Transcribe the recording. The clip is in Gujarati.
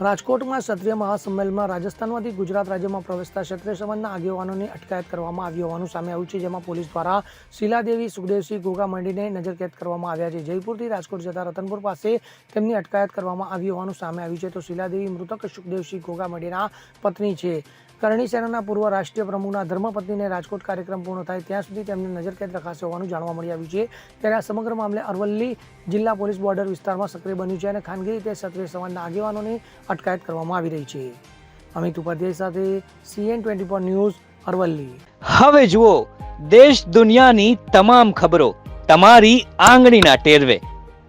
રાજકોટમાં ક્ષત્રિય મહાસંમેલનમાં રાજસ્થાનમાંથી ગુજરાત રાજ્યમાં પ્રવેશતા ક્ષત્રિય સમાજના આગેવાનોની અટકાયત કરવામાં આવી હોવાનું સામે આવ્યું છે, જેમાં પોલીસ દ્વારા શીલાદેવી, સુખદેવસિંહ, ગોગા મંડીને નજરકેદ કરવામાં આવ્યા છે. જયપુરથી રાજકોટ જતા રતનપુર પાસે તેમની અટકાયત કરવામાં આવી હોવાનું સામે આવ્યું છે. તો શીલાદેવી મૃતક સુખદેવસિંહ, ગોગા મંડીના પત્ની છે. કરણી સેનાના પૂર્વ રાષ્ટ્રીય પ્રમુખના ધર્મપત્નીને રાજકોટ કાર્યક્રમ પૂર્ણ થાય ત્યાં સુધી તેમને નજરકેદ રખાશે હોવાનું જાણવા મળી આવ્યું છે. ત્યારે આ સમગ્ર મામલે અરવલ્લી જિલ્લા પોલીસ બોર્ડર વિસ્તારમાં સક્રિય બન્યું છે અને ખાનગી રીતે ક્ષત્રિય સમાજના આગેવાનોની અટકાયત કરવામાં આવી રહી છે. અમિત ઉપાધ્યાય સાથે CN twenty four news, Aravalli. હવે જુઓ, દેશ દુનિયાની તમામ ખબરો તમારી આંગળીના ટેરવે.